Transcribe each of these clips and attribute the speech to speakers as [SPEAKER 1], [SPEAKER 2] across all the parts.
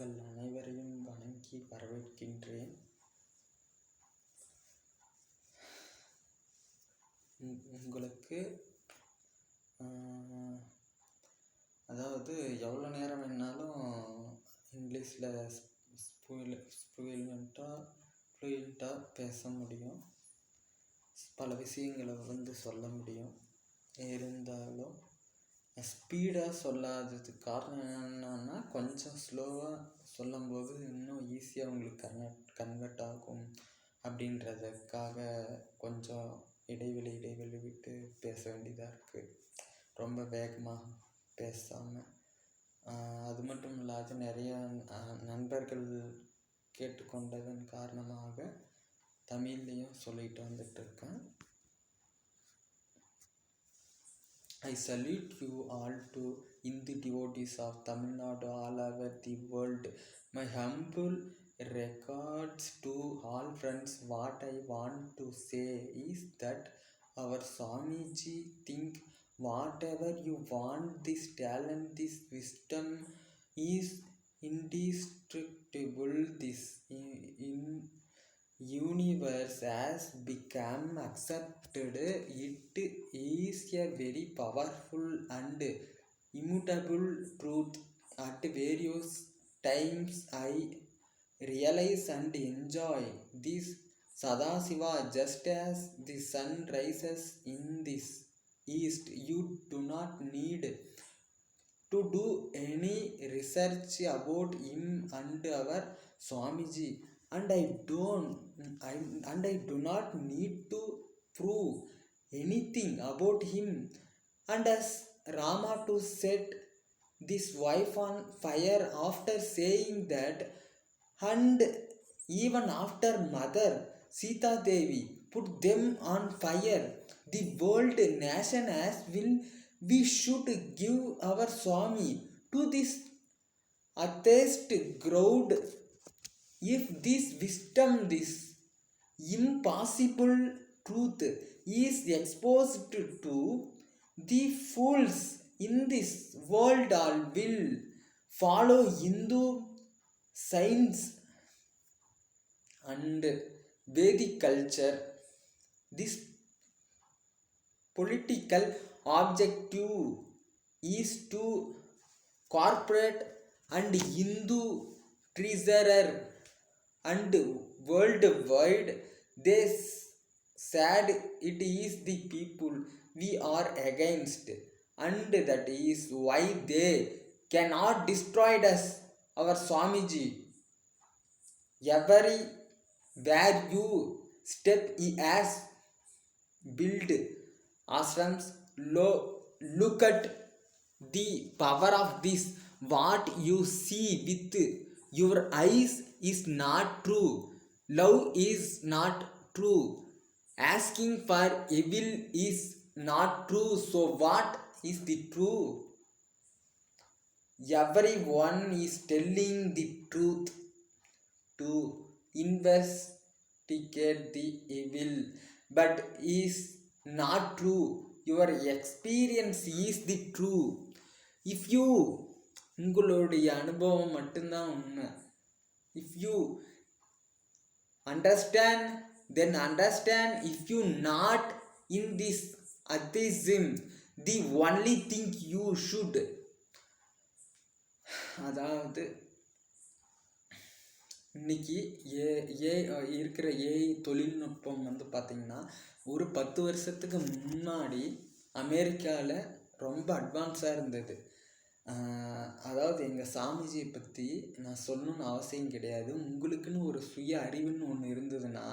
[SPEAKER 1] உங்கள் அனைவரையும் வணங்கி வரவேற்கின்றேன். உங்களுக்கு அதாவது எவ்வளோ நேரம் வேணாலும் இங்கிலீஷில் ஸ்பூல் ஃப்ளூயண்ட்டாக ஃப்ளூயண்ட்டாக பேச முடியும். பல விஷயங்களை வந்து சொல்ல முடியும். இருந்தாலும் ஸ்பீடாக சொல்லாததுக்கு காரணம் என்னன்னா கொஞ்சம் ஸ்லோவாக சொல்லும்போது இன்னும் ஈஸியாக உங்களுக்கு கன்வெர்ட் கன்வெர்ட் ஆகும் அப்படின்றதுக்காக கொஞ்சம் இடைவெளி இடைவெளி விட்டு பேச வேண்டியதாக இருக்குது ரொம்ப வேகமாக பேசாமல் அது மட்டும் இல்லாத நிறைய நண்பர்கள் கேட்டுக்கொண்டதன் காரணமாக தமிழ்லேயும் சொல்லிட்டு வந்துட்டுருக்கேன் I salute you all to Hindu devotees of Tamil Nadu all over the world. My humble regards to all friends. What I want to say is that our Swamiji think whatever you want, this talent, this wisdom is indestructible. This in, in universe has become accepted. It is a very powerful and immutable truth. At various times i realize and enjoy this. Sadasiva just as the sun rises in this east you do not need to do any research about him and our swamiji and I don't I, and I do not need to prove anything about him. And as Rama to set this wife on fire after saying that and even after mother Sita Devi put them on fire the world nation as will we should give our Swami to this atheist crowd if this wisdom, this impossible truth is exposed to the fools in this world, all will follow Hindu science and Vedic culture. This political objective is to corporate and Hindu treasurer and worldwide they said it is the people we are against and that is why they cannot destroy us our swamiji. Every where you step he has built ashrams. Lo, look at the power of this. What you see with your eyes is not true. Love is not true. Asking for evil is not true. So, what is the true? Everyone is telling the truth to investigate the evil, but is not true. Your experience is the true. If you உங்களுடைய அனுபவம் மட்டும்தான் உண்மை. If you understand then understand if you not in this அத்திசிம் the only thing you should அதாவது இன்னைக்கு ஏ ஏ இருக்கிற AI தொழில்நுட்பம் வந்து பார்த்திங்கன்னா ஒரு பத்து வருஷத்துக்கு முன்னாடி அமெரிக்காவில் ரொம்ப அட்வான்ஸாக இருந்தது. அதாவது எங்கள் சாமிஜியை பற்றி நான் சொல்லணுன்னு அவசியம் கிடையாது. உங்களுக்குன்னு ஒரு சுய அறிவுன்னு ஒன்று இருந்ததுன்னா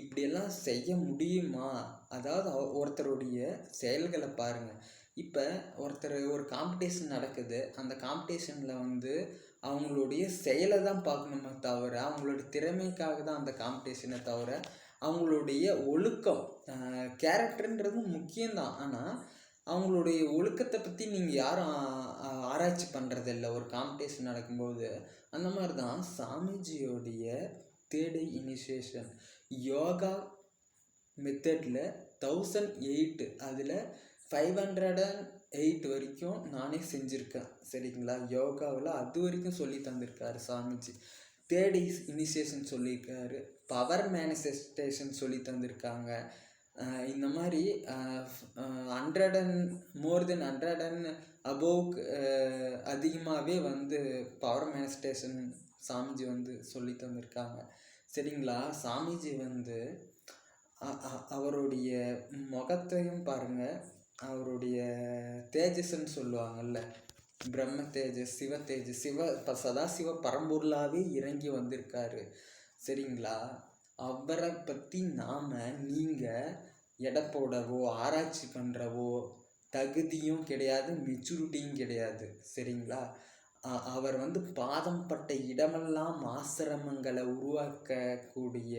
[SPEAKER 1] இப்படியெல்லாம் செய்ய முடியுமா? அதாவது ஒருத்தருடைய செயல்களை பாருங்கள் இப்போ ஒருத்தர் ஒரு காம்படிஷன் நடக்குது. அந்த காம்படிஷனில் வந்து அவங்களுடைய செயலை தான் பார்க்கணுமே தவிர அவங்களோட திறமைக்காக தான் அந்த காம்படிஷனை தவிர அவங்களுடைய ஒழுக்கம் கேரக்டர்ன்றது முக்கியம்தான். ஆனால் அவங்களுடைய ஒழுக்கத்தை பற்றி நீங்கள் யாரும் ஆராய்ச்சி பண்ணுறதில்ல ஒரு காம்படிஷன் நடக்கும்போது அந்த மாதிரி தான் சாமிஜியோடைய தேடை இனிஷியேஷன் யோகா மெத்தடில் தௌசண்ட் எயிட்டு அதில் ஃபைவ் ஹண்ட்ரட் அண்ட் எயிட் வரைக்கும் நானே செஞ்சுருக்கேன். சரிங்களா? யோகாவில் அது வரைக்கும் சொல்லி தந்திருக்காரு சாமிஜி. தேர்ட் இனிஷியேஷன் சொல்லியிருக்காரு. பவர் மேனிஃபெஸ்டேஷன் சொல்லி தந்திருக்காங்க. இந்த மாதிரி hundred and more then hundred and above அதிகமாகவே வந்து பவர் மேனிஸ்டேஷன் சாமிஜி வந்து சொல்லி தந்திருக்காங்க. சரிங்களா? சாமிஜி வந்து அவருடைய முகத்தையும் பாருங்கள் அவருடைய தேஜஸ்ன்னு சொல்லுவாங்கல்ல. பிரம்ம தேஜஸ் சிவ தேஜஸ் சிவ இப்போ சதாசிவ பரம்பூர்லாவே இறங்கி வந்திருக்காரு. சரிங்களா? அவரை பற்றி நாம் நீங்கள் எடை போடவோ ஆராய்ச்சி பண்ணுறவோ தகுதியும் கிடையாது மெச்சூரிட்டியும் கிடையாது. சரிங்களா? அவர் வந்து பாதம் பட்ட இடமெல்லாம் ஆசிரமங்களை உருவாக்கக்கூடிய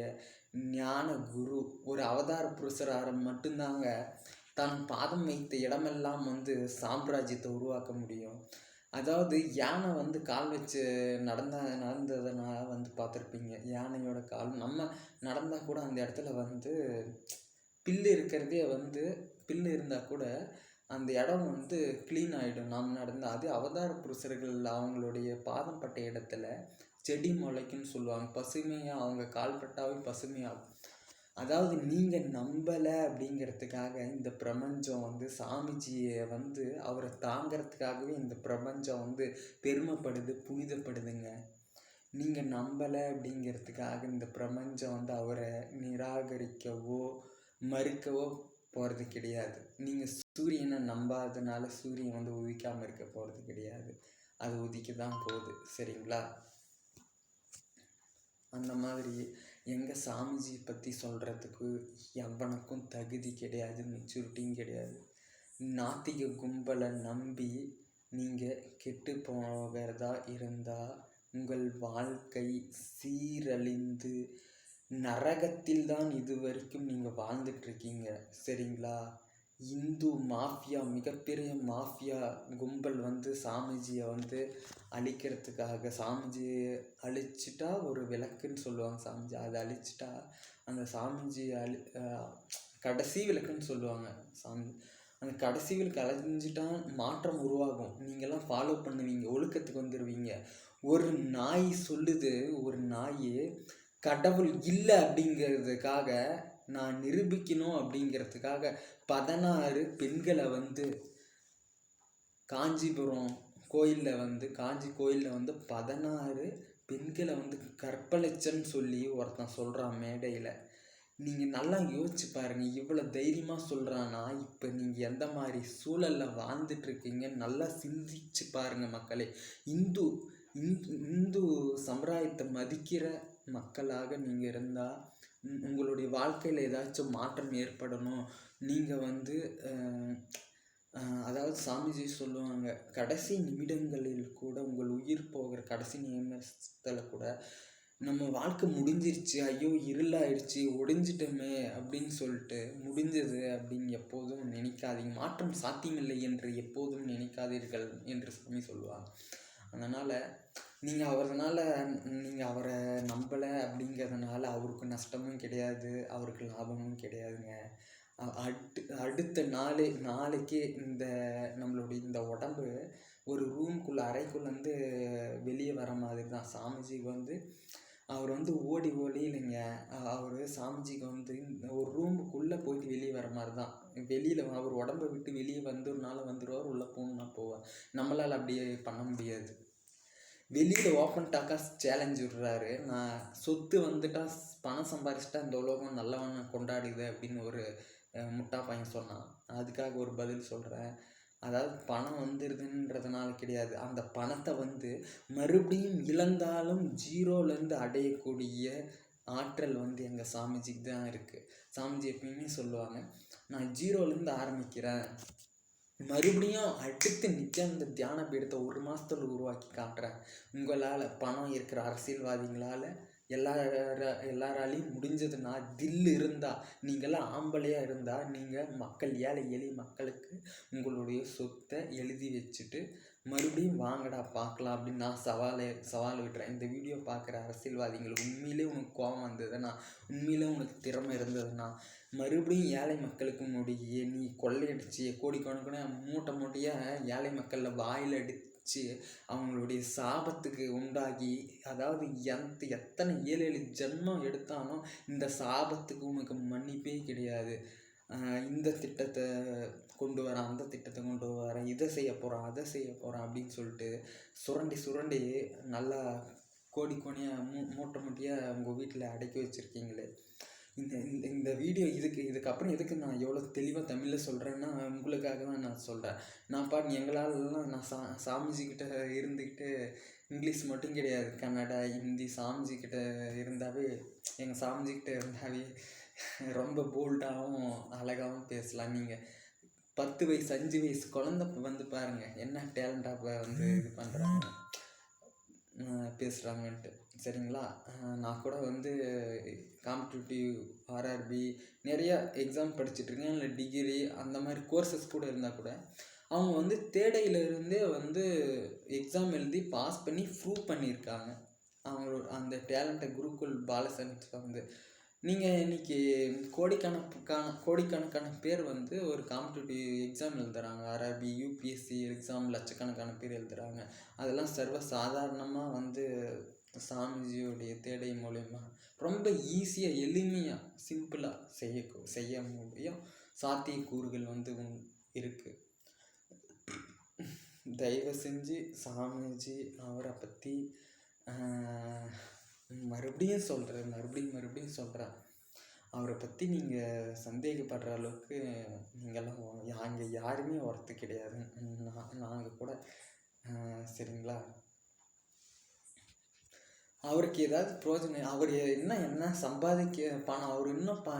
[SPEAKER 1] ஞான குரு ஒரு அவதார புருஷராக மட்டும்தாங்க தான் பாதம் வைத்த இடமெல்லாம் வந்து சாம்ராஜ்யத்தை உருவாக்க முடியும். அதாவது யானை வந்து கால் வச்சு நடந்த நடந்ததுனால வந்து பார்த்துருப்பீங்க. யானையோட கால் நம்ம நடந்தால் கூட அந்த இடத்துல வந்து பில்லு இருக்கிறதே வந்து பில்லு இருந்தால் கூட அந்த இடம் வந்து க்ளீன் ஆகிடும் நாம் நடந்தால் அது அவதார புருஷர்கள் அவங்களுடைய பாதம் பட்ட இடத்துல செடி முளைக்குன்னு சொல்லுவாங்க. பசுமையாக அவங்க கால்பட்டாவே பசுமையாகும். அதாவது நீங்கள் நம்பலை அப்படிங்கிறதுக்காக இந்த பிரபஞ்சம் வந்து சாமிஜியை வந்து அவரை தாங்கிறதுக்காகவே இந்த பிரபஞ்சம் வந்து பெருமைப்படுது புனிதப்படுதுங்க. நீங்கள் நம்பலை அப்படிங்கிறதுக்காக இந்த பிரபஞ்சம் வந்து அவரை நிராகரிக்கவோ மறுக்கவோ போகிறது கிடையாது. நீங்கள் சூரியனை நம்பாததுனால சூரியன் வந்து உதிக்காமல் இருக்க போகிறது கிடையாது. அது உதிக்க தான் போகுது. சரிங்களா? அந்த மாதிரி எங்கள் சாமிஜி பற்றி சொல்கிறதுக்கு எவனுக்கும் தகுதி கிடையாது மெச்சூரிட்டியும் கிடையாது. நாத்திக கும்பலை நம்பி நீங்கள் கெட்டு போகிறதா இருந்தால் உங்கள் வாழ்க்கை சீரழிந்து நரகத்தில் தான் இது வரைக்கும் நீங்கள் வாழ்ந்துட்டுருக்கீங்க சரிங்களா? இந்து மாஃபியா மிகப்பெரிய மாஃபியா கும்பல் வந்து சாமிஜியை வந்து அழிக்கிறதுக்காக சாமிஜியை அழிச்சிட்டா ஒரு விளக்குன்னு சொல்லுவாங்க சாமிஜி. அதை அழிச்சிட்டா அந்த சாமிஜியை அழி கடைசி விளக்குன்னு சொல்லுவாங்க சாமி. அந்த கடைசி விளக்கு அழிஞ்சிட்டா மாற்றம் உருவாகும். நீங்கள்லாம் ஃபாலோ பண்ணுவீங்க ஒழுக்கத்துக்கு வந்துடுவீங்க ஒரு நாய் சொல்லுது ஒரு நாயே கடவுள் இல்லை அப்படிங்கிறதுக்காக நான் நிரூபிக்கணும் அப்படிங்கிறதுக்காக பதினாறு பெண்களை வந்து காஞ்சிபுரம் கோயிலில் வந்து காஞ்சி கோயிலில் வந்து பதினாறு பெண்களை வந்து கற்பழிச்சன்னு சொல்லி ஒருத்தன் சொல்கிறான் மேடையில். நீங்கள் நல்லா யோசிச்சு பாருங்கள் இவ்வளோ தைரியமாக சொல்கிறான்னா இப்போ நீங்கள் எந்த மாதிரி சூழலில் வாழ்ந்துட்டுருக்கீங்க நல்லா சிந்திச்சு பாருங்கள் மக்களே. இந்து இந்து இந்து சமுதாயத்தை மதிக்கிற மக்களாக நீங்கள் இருந்தால் உங்களுடைய வாழ்க்கையில் ஏதாச்சும் மாற்றம் ஏற்படணும். நீங்கள் வந்து அதாவது சாமிஜி சொல்லுவாங்க கடைசி நிமிடங்களில் கூட உங்கள் உயிர் போகிற கடைசி நிமிஷத்தில் கூட நம்ம வாழ்க்கை முடிஞ்சிருச்சு ஐயோ இருளாயிடுச்சு ஒடிஞ்சிட்டோமே அப்படின்னு சொல்லிட்டு முடிஞ்சது அப்படின்னு எப்போதும் நினைக்காதீங்க. மாற்றம் சாத்தியமில்லை என்று எப்போதும் நினைக்காதீர்கள் என்று சாமி சொல்லுவாங்க. அதனால் நீங்கள் அவர்னால நீங்கள் அவரை நம்பலை அப்படிங்கிறதுனால அவருக்கு நஷ்டமும் கிடையாது அவருக்கு லாபமும் கிடையாதுங்க. அடு அடுத்த நாளே நாளைக்கே இந்த நம்மளுடைய இந்த உடம்பு ஒரு ரூம்குள்ளே அறைக்குள்ளேருந்து வெளியே வர மாதிரி தான் சாமிஜிக்கு வந்து அவர் வந்து ஓடி ஓடி இல்லைங்க. அவர் சாமிஜிக்கு வந்து ஒரு ரூமுக்குள்ளே போயிட்டு வெளியே வர மாதிரி தான் வெளியில் அவர் உடம்பை விட்டு வெளியே வந்துருனால வந்துடுவார் உள்ளே போகணுன்னா போவார். நம்மளால் அப்படியே பண்ண முடியாது. வெளியில் ஓப்பன் டாக்காக சேலஞ்ச் விடுறாரு. நான் சொத்து வந்துட்டா பணம் சம்பாரிச்சிட்டா இந்த உலகம் நல்லவனை கொண்டாடுது அப்படின்னு ஒரு முட்டா பையன் சொன்னான். அதுக்காக ஒரு பதில் சொல்கிறேன் அதாவது பணம் வந்துடுதுன்றதுனால கிடையாது. அந்த பணத்தை வந்து மறுபடியும் இழந்தாலும் ஜீரோலேருந்து அடையக்கூடிய ஆற்றல் வந்து எங்கள் சாமிஜிக்கு தான் இருக்குது சாமிஜி எப்பயுமே சொல்லுவாங்க நான் ஜீரோலேருந்து ஆரம்பிக்கிறேன். மறுபடியும் அடுத்து நித்யானந்த தியான பீடத்தை ஒரு மாதத்துல உருவாக்கி காட்டுறேன். உங்களால் பணம் இருக்கிற அரசியல்வாதிகளால் எல்லார எல்லாராலையும் முடிஞ்சதுன்னா தில் இருந்தால் நீங்களாம் ஆம்பளையாக இருந்தால் நீங்கள் மக்கள் ஏழை எளிய மக்களுக்கு உங்களுடைய சொத்தை எழுதி வச்சுட்டு மறுபடியும் வாங்கடா பார்க்கலாம் அப்படின்னு நான் சவாலை சவால் விட்டுறேன். இந்த வீடியோ பார்க்குற அரசியல்வாதிகள் உண்மையிலே உனக்கு கோபம் வந்ததுன்னா உண்மையிலே உனக்கு திறமை இருந்ததுன்னா மறுபடியும் ஏழை மக்களுக்கு உன்னுடைய நீ கொள்ளையடிச்சு கோடிக்கணக்கான மூட்டை மூட்டையாக ஏழை மக்களில் வாயில் அடித்து அவங்களுடைய சாபத்துக்கு உண்டாகி அதாவது எந்த எத்தனை ஏழு ஏழு ஜென்மம் எடுத்தாலும் இந்த சாபத்துக்கு உனக்கு மன்னிப்பே கிடையாது. இந்த திட்டத்தை கொண்டு வரேன் அந்த திட்டத்தை கொண்டு வரேன் இதை செய்ய போகிறேன் அதை செய்ய போகிறேன் அப்படின்னு சொல்லிட்டு சுரண்டி சுரண்டி நல்லா கோடி கோடியாக மூ மூட்டை மூட்டையாக உங்கள் வீட்டில் அடக்கி வச்சுருக்கீங்களே. இந்த இந்த இந்த வீடியோ இதுக்கு இதுக்கப்புறம் எதுக்கு நான் எவ்வளோ தெளிவாக தமிழில் சொல்கிறேன்னா உங்களுக்காக தான் நான் சொல்கிறேன் நான் பாட்டு எங்களாலலாம் நான் சா சாமிஜிக்கிட்ட இருந்துக்கிட்டு இங்கிலீஷ் மட்டும் கிடையாது. கன்னடா ஹிந்தி சாமிஜிக்கிட்ட இருந்தாவே எங்கள் சாமிஜிக்கிட்ட இருந்தாவே ரொம்ப போல்டாகவும் வயசுலாம் பேசலாம் நீங்கள் பத்து வயசு அஞ்சு வயசு குழந்த வந்து பாருங்கள் என்ன டேலண்டாக வந்து இது பண்ணுறாங்க பேசுகிறாங்கன்ட்டு சரிங்களா? நான் கூட வந்து காம்படிட்டிவ் ஆர்ஆர்பி நிறைய எக்ஸாம் படிச்சுட்ருக்கேன் இல்லை டிகிரி அந்த மாதிரி கோர்சஸ் கூட இருந்தால் கூட அவங்க வந்து தேடையில இருந்தே வந்து எக்ஸாம் எழுதி பாஸ் பண்ணி ப்ரூவ் பண்ணியிருக்காங்க. அவங்களோட அந்த டேலண்ட்டை குருகுல் பாலசன்ஸ் வந்து நீங்கள் இன்னைக்கு கோடிக்கணக்கான கோடிக்கணக்கான பேர் வந்து ஒரு காம்படிட்டிவ் எக்ஸாம் எழுதுறாங்க. அரபி யூபிஎஸ்சி எக்ஸாம் லட்சக்கணக்கான பேர் எழுதுறாங்க. அதெல்லாம் சர்வ சாதாரணமாக வந்து சாமிஜியோடைய தேடை மூலயமா ரொம்ப ஈஸியாக எளிமையாக சிம்பிளாக செய்ய செய்ய முடியும். சாத்தியக்கூறுகள் வந்து இருக்குது தயவு செஞ்சு சாமிஜி அவரை பற்றி மறுபடியும் சொல்கிறேன் மறுபடியும் மறுபடியும் சொல்கிறேன் அவரை பற்றி நீங்கள் சந்தேகப்படுற அளவுக்கு நீங்கள்லாம் அங்கே யாருமே ஒருத்து கிடையாது. நான் நாங்கள் கூட ஆஹ் சரிங்களா? அவருக்கு ஏதாவது பிரோஜனம் அவர் என்ன என்ன சம்பாதிக்க பணம் அவர் இன்னும் ப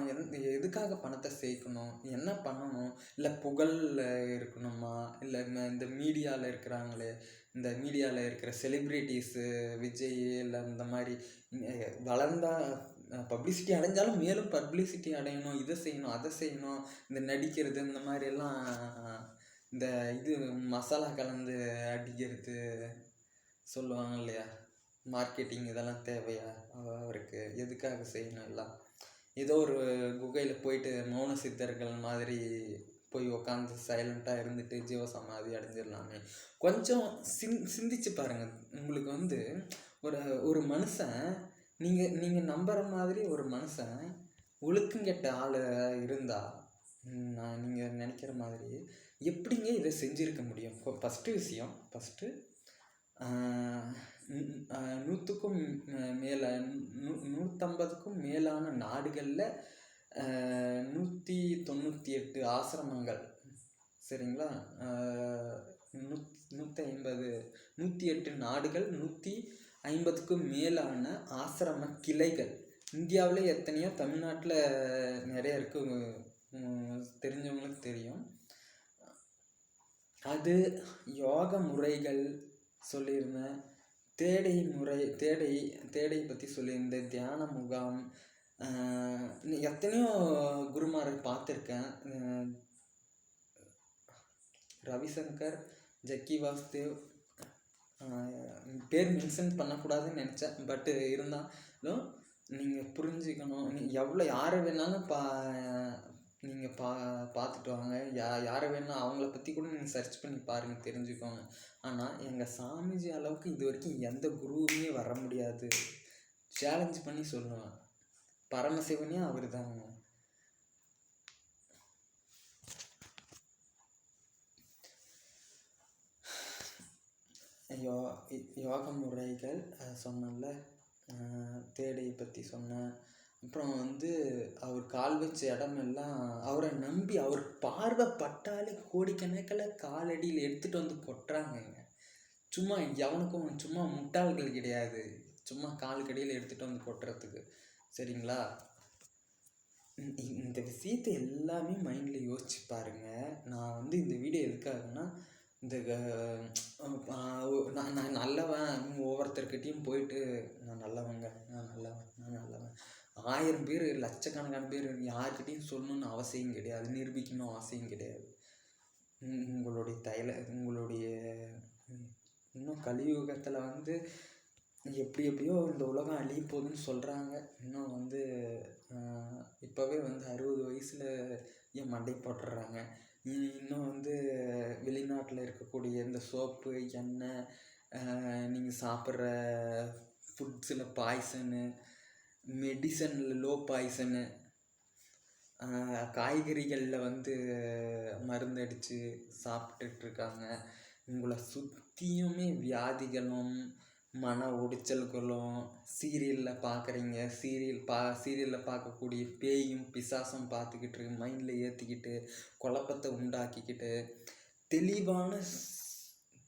[SPEAKER 1] எதுக்காக பணத்தை சேர்க்கணும் என்ன பண்ணணும்? இல்லை புகழில் இருக்கணுமா? இல்லை இந்த மீடியாவில் இருக்கிறாங்களே இந்த மீடியாவில் இருக்கிற செலிப்ரிட்டிஸு விஜய் இல்லை இந்த மாதிரி வளர்ந்தால் வளர்ந்தா பப்ளிசிட்டி அடைஞ்சாலும் மேலும் பப்ளிசிட்டி அடையணும் இதை செய்யணும் அதை செய்யணும் இந்த நடிக்கிறது இந்த மாதிரிலாம் இந்த இது மசாலா கலந்து அடிக்கிறது சொல்லுவாங்க இல்லையா? மார்க்கெட்டிங் இதெல்லாம் தேவையா? அவருக்கு எதுக்காக செய்யணும் எல்லாம்? ஏதோ ஒரு குகையில் போயிட்டு மௌன சித்தர்கள் மாதிரி போய் உக்காந்து சைலண்ட்டாக இருந்துட்டு ஜீவசமாதி அடைஞ்சிடலாமே. கொஞ்சம் சிந் சிந்திச்சு பாருங்கள் உங்களுக்கு வந்து ஒரு ஒரு மனுஷன் நீங்கள் நீங்கள் நம்புகிற மாதிரி ஒரு மனுஷன் ஒழுக்கங்கெட்ட ஆள் இருந்தால் நான் நீங்கள் நினைக்கிற மாதிரி எப்படிங்க இதை செஞ்சுருக்க முடியும்? ஃபஸ்ட்டு விஷயம் ஃபஸ்ட்டு நூற்றுக்கும் மேலே நூ நூற்றம்பதுக்கும் மேலான நாடுகளில் நூற்றி தொண்ணூற்றி எட்டு ஆசிரமங்கள். சரிங்களா? நூத் நூற்றி ஐம்பது நூற்றி எட்டு நாடுகள் நூற்றி ஐம்பதுக்கும் மேலான ஆசிரம கிளைகள். இந்தியாவிலே எத்தனையோ தமிழ்நாட்டில் நிறைய இருக்கு. தெரிஞ்சவங்களுக்கு தெரியும். அது யோக முறைகள் சொல்லியிருந்தேன். தேடை முறை தேடை தேடை பற்றி சொல்லியிருந்தேன். தியான முகாம் எத்தனையோ குருமாரை பார்த்துருக்கேன். ரவிசங்கர் ஜக்கி வாசுதேவ் பேர் மென்ஷன் பண்ணக்கூடாதுன்னு நினச்சேன். பட்டு இருந்தாலும் நீங்கள் புரிஞ்சுக்கணும். நீ எவ்வளோ யாரை வேணாலும் பா நீங்கள் பா பார்த்துட்டு வாங்க. யா யாரை வேணால் அவங்கள பற்றி கூட நீங்கள் சர்ச் பண்ணி பாருங்கள் தெரிஞ்சுக்கோங்க. ஆனால் எங்கள் சாமிஜி அளவுக்கு இது வரைக்கும் எந்த குருவுமே வர முடியாது. சேலஞ்ச் பண்ணி சொல்லுவேன். பரமசிவனே அவர் தாங்க யோ யோக முறைகள் சொன்னல சொன்னேன்ல தேடையை பற்றி சொன்னேன். அப்புறம் வந்து அவர் கால் வச்ச இடமெல்லாம் அவரை நம்பி அவர் பார்வைப்பட்டாலே கோடிக்கணக்கில் காலடியில் எடுத்துகிட்டு வந்து கொட்டுறாங்கங்க. சும்மா எவனுக்கும் சும்மா முட்டாள்கள் கிடையாது. சும்மா கால் கடியில் எடுத்துகிட்டு வந்து கொட்டுறதுக்கு. சரிங்களா? இந்த- விஷயத்தை எல்லாமே மைண்டில் யோசிச்சு பாருங்கள் நான் வந்து இந்த வீடியோ எதுக்காகன்னா இந்த நான் நான் நல்லவன் ஒவ்வொருத்தர்கிட்டையும் போயிட்டு நான் நல்லவங்க நான் நல்லவன் நான் நல்லவன். ஆயிரம் பேர் லட்சக்கணக்கான பேர் யார்கிட்டையும் சொல்லணும்னு அவசியம் கிடையாது. நிரூபிக்கணும் அவசியம் கிடையாது. உங்களுடைய தைல உங்களுடைய இன்னும் கலியுகத்தில் வந்து எப்படி எப்படியோ இந்த உலகம் அழிய போகுதுன்னு சொல்கிறாங்க இன்னும் வந்து இப்போவே வந்து அறுபது வயசில் ஏன் மண்டை போட்டுடுறாங்க இன்னும் வந்து வெளிநாட்டில் இருக்கக்கூடிய இந்த சோப்பு எண்ணெய் நீங்கள் சாப்பிட்ற ஃபுட்ஸில் பாய்சனு மெடிசனில் லோ பாய்சனு காய்கறிகளில் வந்து மருந்து அடித்து சாப்பிட்டுட்ருக்காங்க உங்களை சுற்றியுமே வியாதிகளும் மன உளைச்சல்களும் சீரியலில் பார்க்குறீங்க சீரியல் பா சீரியலில் பார்க்கக்கூடிய பேயும் பிசாசும் பார்த்துக்கிட்டு மைண்டில் ஏற்றிக்கிட்டு குழப்பத்தை உண்டாக்கிக்கிட்டு தெளிவான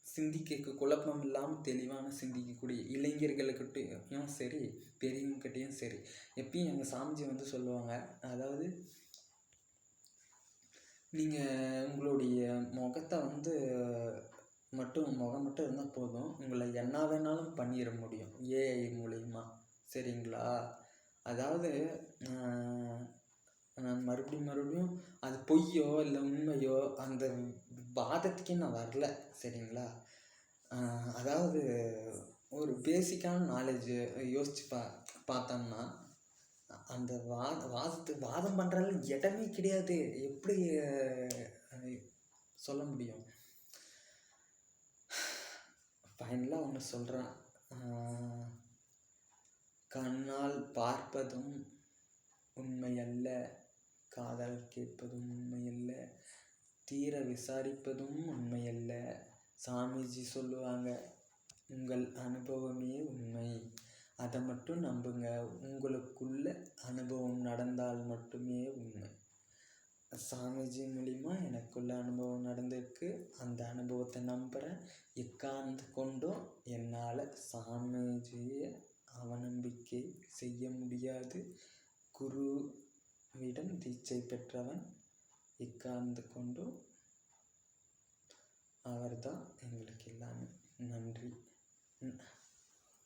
[SPEAKER 1] சிந்திக்க குழப்பம் இல்லாமல் தெளிவான சிந்திக்கக்கூடிய இளைஞர்களுக்கிட்டையும் சரி பெரியவங்கக்கிட்டேயும் சரி எப்பயும் எங்கள் சாமிஜி வந்து சொல்லுவாங்க அதாவது நீங்கள் உங்களுடைய முகத்தை வந்து மட்டும் முகம் மட்டும் இருந்தால் போதும். உங்களை என்ன வேணாலும் பண்ணிட முடியும். ஏஐ மூலிமா சரிங்களா? அதாவது நான் மறுபடியும் மறுபடியும் அது பொய்யோ இல்லை உண்மையோ அந்த வாதத்துக்கே நான் வரல. சரிங்களா? அதாவது ஒரு பேசிக்கான நாலேஜு யோசித்து பா பார்த்தோம்னா அந்த வாத வாதத்து வாதம் பண்ணுறால இடமே கிடையாது. எப்படி சொல்ல முடியும்? ஃபைனலாக ஒன்று சொல்கிறேன். கண்ணால் பார்ப்பதும் உண்மையல்ல காதால் கேட்பதும் உண்மையல்ல தீர விசாரிப்பதும் உண்மையல்ல சாமிஜி சொல்லுவாங்க உங்கள் அனுபவமே உண்மை. அதை மட்டும் நம்புங்க. உங்களுக்குள்ள அனுபவம் நடந்தால் மட்டுமே உண்மை. சாமிஜி மூலிமா எனக்குள்ள அனுபவம் நடந்திருக்கு. அந்த அனுபவத்தை நம்புகிறேன் எக்காந்து கொண்டும் என்னால் சாமிஜியை அவநம்பிக்கை செய்ய முடியாது. குருவிடம் தீட்சை பெற்றவன் இக்கார்ந்து கொண்டும்? அவர்தான் எங்களுக்கு எல்லாமே நன்றி.